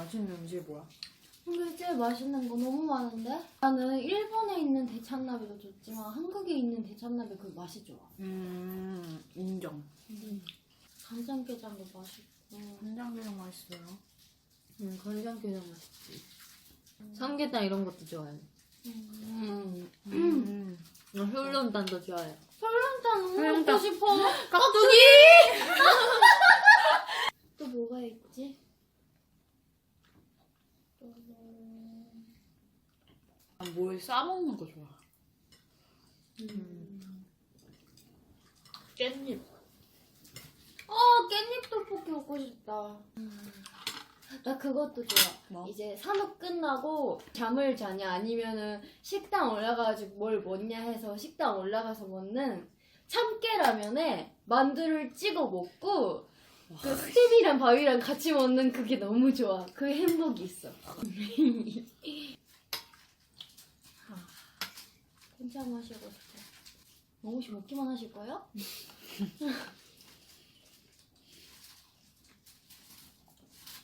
맛있는 음식이 뭐야? 근데 제일 맛있는 거 너무 많은데? 나는 일본에 있는 대창나베도 좋지만 한국에 있는 대창나베 그 맛이 좋아. 음, 인정. 간장게장도 맛있고. 간장게장 맛있어요. 응, 간장게장 맛있지. 삼계탕 이런 것도 좋아해. 음. 음. 나 혈련단도 좋아해. 혈련단 너무 혈련단. 먹고 싶어. 깍두기! 또 뭐가 있지? 난 뭘 싸먹는 거 좋아. 음. 깻잎. 어, 깻잎 떡볶이 먹고 싶다. 나 그것도 좋아. 뭐? 이제 산업 끝나고 잠을 자냐 아니면은 식당 올라가가지고 뭘 먹냐 해서 식당 올라가서 먹는 참깨라면에 만두를 찍어 먹고 그 스팀이랑 밥이랑 같이 먹는 그게 너무 좋아. 그 행복이 있어. 아, 혼자 마시고 싶어. 너무 씨 먹기만 하실 거예요?